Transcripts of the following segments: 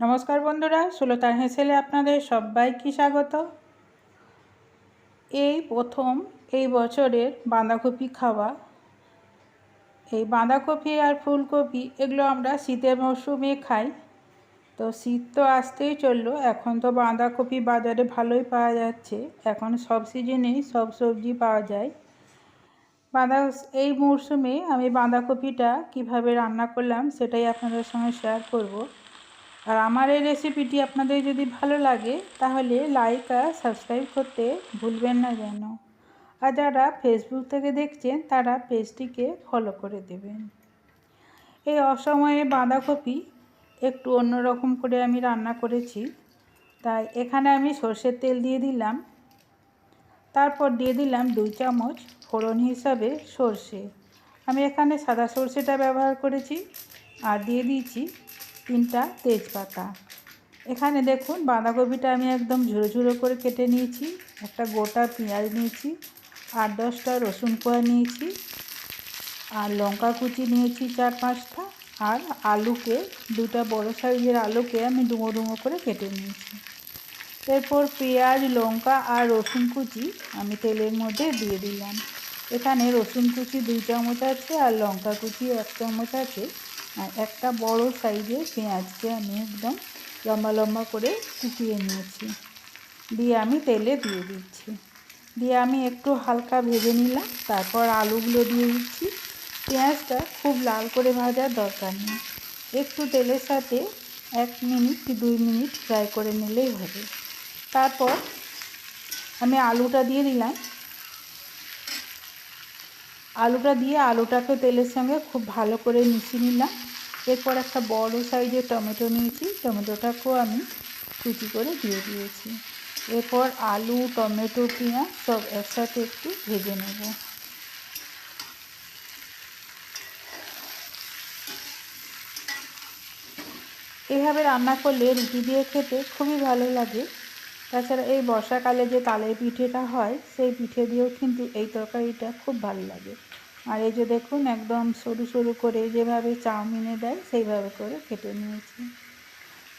নমস্কার বন্ধুরা সুলতান হেসেলে আপনাদের সবাইকে স্বাগত। এই প্রথম, এই বছরের বাঁধাকপি খাওয়া। এই বাঁধাকপি আর ফুলকপি, এগুলো আমরা শীতের মরশুমে খাই। তো শীত তো আসতেই চলল, এখন তো বাঁধাকপি বাজারে ভালোই পাওয়া যাচ্ছে। এখন সব সিজনেই সব সবজি পাওয়া যায়। বাঁধা, এই মরশুমে আমি বাঁধাকপিটা কীভাবে রান্না করলাম, সেটাই আপনাদের সঙ্গে শেয়ার করব। আর আমার এই রেসিপিটি আপনাদের যদি ভালো লাগে, তাহলে লাইক আর সাবস্ক্রাইব করতে ভুলবেন না যেন। আর যারা ফেসবুক থেকে দেখছেন, তারা পেজটিকে ফলো করে দেবেন। এই অসময়ে বাঁধাকপি একটু অন্যরকম করে আমি রান্না করেছি। তাই এখানে আমি সর্ষের তেল দিয়ে দিলাম। তারপর দিয়ে দিলাম দুই চামচ ফোড়ন হিসাবে সর্ষে। আমি এখানে সাদা সর্ষেটা ব্যবহার করেছি। আর দিয়ে দিয়েছি তিনটা তেজপাতা। এখানে দেখুন বাঁধাকপিটা আমি একদম ঝুড়ো ঝুড়ো করে কেটে নিয়েছি। একটা গোটা পেঁয়াজ নিয়েছি আট দশটা রসুন কোয়া নিয়েছি, আর লঙ্কা কুচি নিয়েছি চার পাঁচটা, আর আলুকে দুটা বড় সাইজের আলুকে আমি ডুমো ডুমো করে কেটে নিয়েছি। এরপর পেঁয়াজ, লঙ্কা আর রসুন কুচি আমি তেলের মধ্যে দিয়ে দিলাম। এখানে রসুন কুচি দুই চামচ আছে আর লঙ্কা কুচি এক চামচ আছে। আর একটা বড় সাইজের পেঁয়াজকে আমি একদম লম্বা লম্বা করে কুচিয়ে নিয়েছি। দিয়ে আমি তেলে দিয়ে দিচ্ছি। দিয়ে আমি একটু হালকা ভেজে নিলাম, তারপর আলুগুলো দিয়ে দিচ্ছি। পেঁয়াজটা খুব লাল করে ভাজার দরকার নেই। একটু তেলের সাথে এক মিনিট কি দুই মিনিট ফ্রাই করে নিলেই হবে। তারপর আমি আলুটা দিয়ে দিলাম। আলুটা দিয়ে আলুটাকে তেলের সঙ্গে খুব ভালো করে মিশিয়ে নিলাম। এরপর একটা বড় সাইজের টমেটো নিয়েছি। টমেটোটাকেও আমি কুচি করে দিয়ে দিয়েছি। এরপর আলু, টমেটো, পেঁয়াজ সব একসাথে একটু ভেজে নেব। এভাবে রান্না করলে রুটি দিয়ে খেতে খুবই ভালো লাগে। তাছাড়া এই বর্ষাকালে যে তালের পিঠেটা হয়, সেই পিঠে দিয়েও কিন্তু এই তরকারিটা খুব ভালো লাগে। আর এই যে দেখুন, একদম সরু সরু করে যেভাবে চাউমিনে দেয়, সেইভাবে করে কেটে নিয়েছি।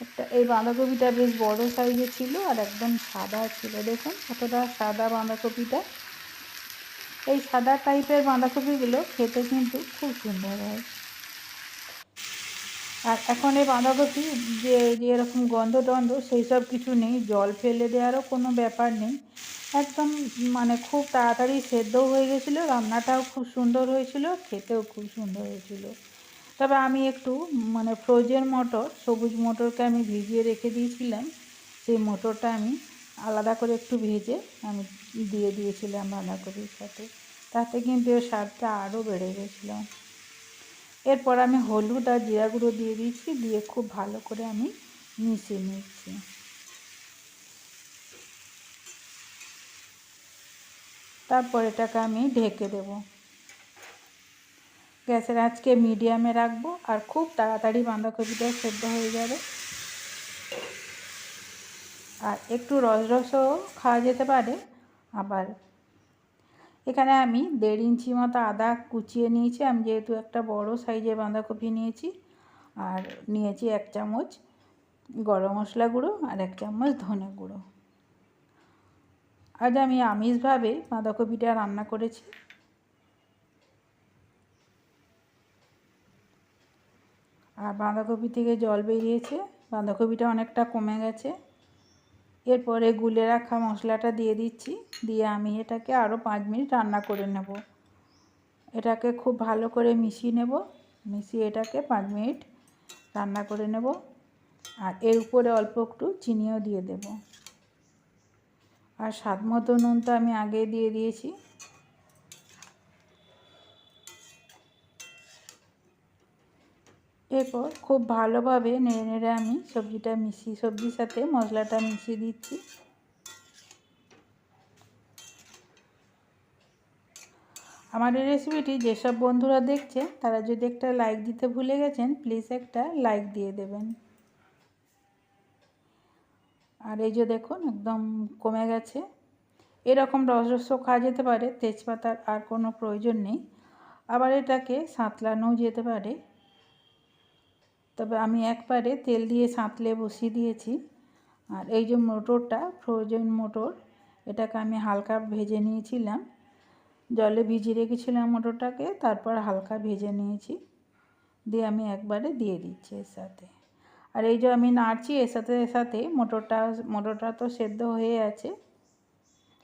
একটা, এই বাঁধাকপিটা বেশ বড় সাইজে ছিল আর একদম সাদা ছিল। দেখুন, কতটা সাদা বাঁধাকপিটা। এই সাদা টাইপের বাঁধাকপিগুলো খেতে কিন্তু খুব সুন্দর হয়। আর এখন এই বাঁধাকপি যে যেরকম গন্ধ টন্ধ সেই সব কিছু নেই, জল ফেলে দেওয়ারও কোনো ব্যাপার নেই। একদম মানে খুব তাড়াতাড়ি সেদ্ধও হয়ে গেছিল, রান্নাটাও খুব সুন্দর হয়েছিল, খেতেও খুব সুন্দর হয়েছিল। তবে আমি একটু মানে ফ্রোজেন মটর, সবুজ মটরকে আমি ভিজিয়ে রেখে দিয়েছিলাম, সেই মটরটা আমি আলাদা করে একটু ভেজে আমি দিয়ে দিয়েছিলাম বাঁধাকপির সাথে। তাতে কিন্তু স্বাদটা আরও বেড়ে গেছিল। এরপর আমি হলুদ আর জিরা গুঁড়ো দিয়ে দিয়েছি, দিয়ে খুব ভালো করে আমি মিশিয়ে নিচ্ছি। তারপর এটাকে আমি ঢেকে দেব। গ্যাসের আজকে মিডিয়ামে রাখব আর খুব তাড়াতাড়ি বাঁধাকপিটা সেদ্ধ হয়ে যাবে। আর একটু রস রসও খাওয়া যেতে পারে, আবার এখানে আমি দেড় ইঞ্চি মতো আদা কুচিয়ে নিয়েছি। আমি যেহেতু একটা বড় সাইজে বাঁধাকপি নিয়েছি আর নিয়েছি এক চামচ গরম মশলা গুঁড়ো আর এক চামচ ধনে গুঁড়ো। আজ আমি আমিষভাবে বাঁধাকপিটা রান্না করেছি। আর বাঁধাকপি থেকে জল বেরিয়েছে। বাঁধাকপিটা অনেকটা কমে গেছে। এরপরে গুলে রাখা মশলাটা দিয়ে দিচ্ছি। দিয়ে আমি এটাকে আরও পাঁচ মিনিট রান্না করে নেব। এটাকে খুব ভালো করে মিশিয়ে নেব। মিশিয়ে এটাকে পাঁচ মিনিট রান্না করে নেব। আর এর উপরে অল্প একটু চিনিও দিয়ে দেব। আর স্বাদ মতো নুন তো আমি আগে দিয়ে দিয়েছি। এরপর খুব ভালোভাবে নেড়ে নেড়ে আমি সবজিটা মিশিয়ে, সবজির সাথে মশলাটা মিশিয়ে দিচ্ছি। আমার এই রেসিপিটি যেসব বন্ধুরা দেখছে, তারা যদি একটা লাইক দিতে ভুলে গেছেন প্লিজ একটা লাইক দিয়ে দেবেন। আর এই যে দেখুন, একদম কমে গেছে। এরকম রস রস খাওয়া যেতে পারে, তেজপাতার আর কোনো প্রয়োজন নেই। আবার এটাকে সাঁতলানোও যেতে পারে। তবে আমি একবারে তেল দিয়ে সাঁতলে বসিয়ে দিয়েছি। আর এই যে মোটরটা, ফ্রোজেন মোটর, এটাকে আমি হালকা ভেজে নিয়েছিলাম। জলে ভিজিয়ে রেখেছিলাম মোটরটাকে, তারপর হালকা ভেজে নিয়েছি। দিয়ে আমি একবারে দিয়ে দিচ্ছি এর সাথে। আর এই যে আমি নাড়ছি, এর সাথে সাথে মোটরটা মোটরটা তো সেদ্ধ হয়ে আছে,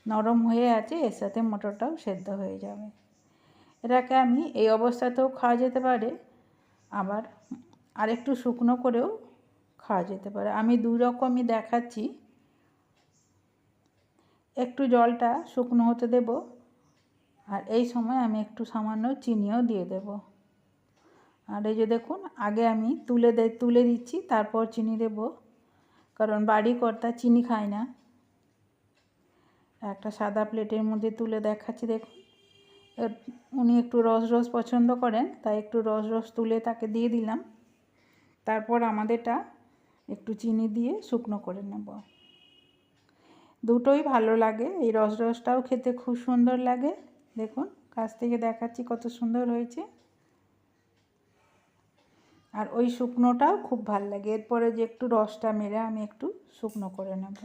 নরম হয়ে আছে, এর সাথে মোটরটাও সেদ্ধ হয়ে যাবে। এটাকে আমি, এই অবস্থাতেও খাওয়া যেতে পারে। আবার আরেকটু শুকনো করেও খাওয়া যেতে পারে। আমি দুই রকমই দেখাচ্ছি। একটু জলটা শুকনো হতে দেব আর এই সময় আমি একটু সামান্য চিনিও দিয়ে দেব। আর এই যে দেখুন, আগে আমি তুলে দে, তুলে দিচ্ছি, তারপর চিনি দেব। কারণ বাড়ি কর্তা চিনি খায় না। একটা সাদা প্লেটের মধ্যে তুলে দেখাচ্ছি, দেখুন। উনি একটু রস রস পছন্দ করেন, তাই একটু রস রস তুলে তাকে দিয়ে দিলাম। তারপর আমাদেরটা একটু চিনি দিয়ে শুকনো করে নেব। দুটোই ভালো লাগে। এই রস রসটাও খেতে খুব সুন্দর লাগে। দেখুন, কাছ থেকে দেখাচ্ছি কত সুন্দর হয়েছে। আর ওই শুকনোটাও খুব ভালো লাগে। এরপরে যে একটু রসটা মেরে আমি একটু শুকনো করে নেব।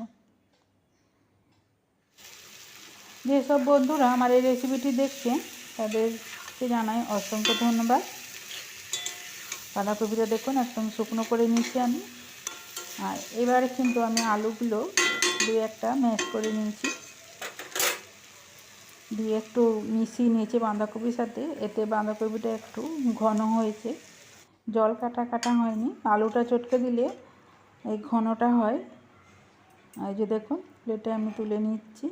যেসব বন্ধুরা আমার এই রেসিপিটি দেখছেন, তাদেরকে জানাই অসংখ্য ধন্যবাদ। বাঁধাকপিটা দেখুন, একদম শুকনো করে নিয়েছি আমি। আর এবারে কিন্তু আমি আলুগুলো দু একটা ম্যাশ করে নিয়েছি। দিয়ে একটু মিশিয়ে নিয়েছি বাঁধাকপির সাথে, এতে বাঁধাকপিটা একটু ঘন হয়েছে। জল কাটা কাটা হয়নি, আলুটা চটকে দিলে এই ঘনটা হয়। এই যে দেখুন, প্লেটে আমি তুলে নিচ্ছি।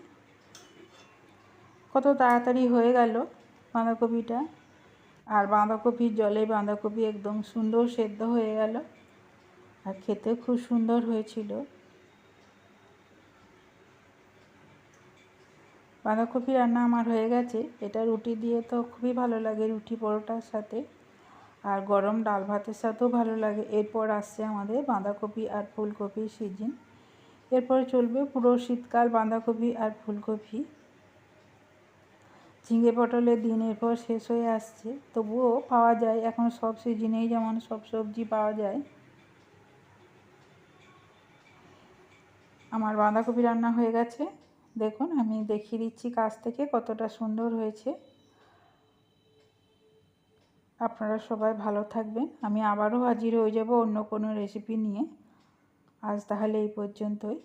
কত তাড়াতাড়ি হয়ে গেল বাঁধাকপিটা। আর বাঁধাকপির জলে বাঁধাকপি একদম সুন্দর সেদ্ধ হয়ে গেল। আর খেতে খুব সুন্দর হয়েছিল। বাঁধাকপি রান্না আমার হয়ে গেছে। এটা রুটি দিয়ে তো খুবই ভালো লাগে রুটি পরোটার সাথে। আর গরম ডাল ভাতের সাথেও ভালো লাগে। এরপর আসছে আমাদের বাঁধাকপি আর ফুলকপির সিজন। এরপর চলবে পুরো শীতকাল বাঁধাকপি আর ফুলকপি। ঝিঙে পটলের দিনের পর শেষ হয়ে আসছে। তবুও পাওয়া যায়, এখন সব সিজনেই যেমন সব সবজি পাওয়া যায়। আমার বাঁধাকপি রান্না হয়ে গেছে। দেখুন, আমি দেখিয়ে দিচ্ছি কাছ থেকে কতটা সুন্দর হয়েছে। আপনারা সবাই ভালো থাকবেন। আমি আবারও হাজির হয়ে যাব অন্য কোনো রেসিপি নিয়ে। আজ তাহলে এই পর্যন্তই।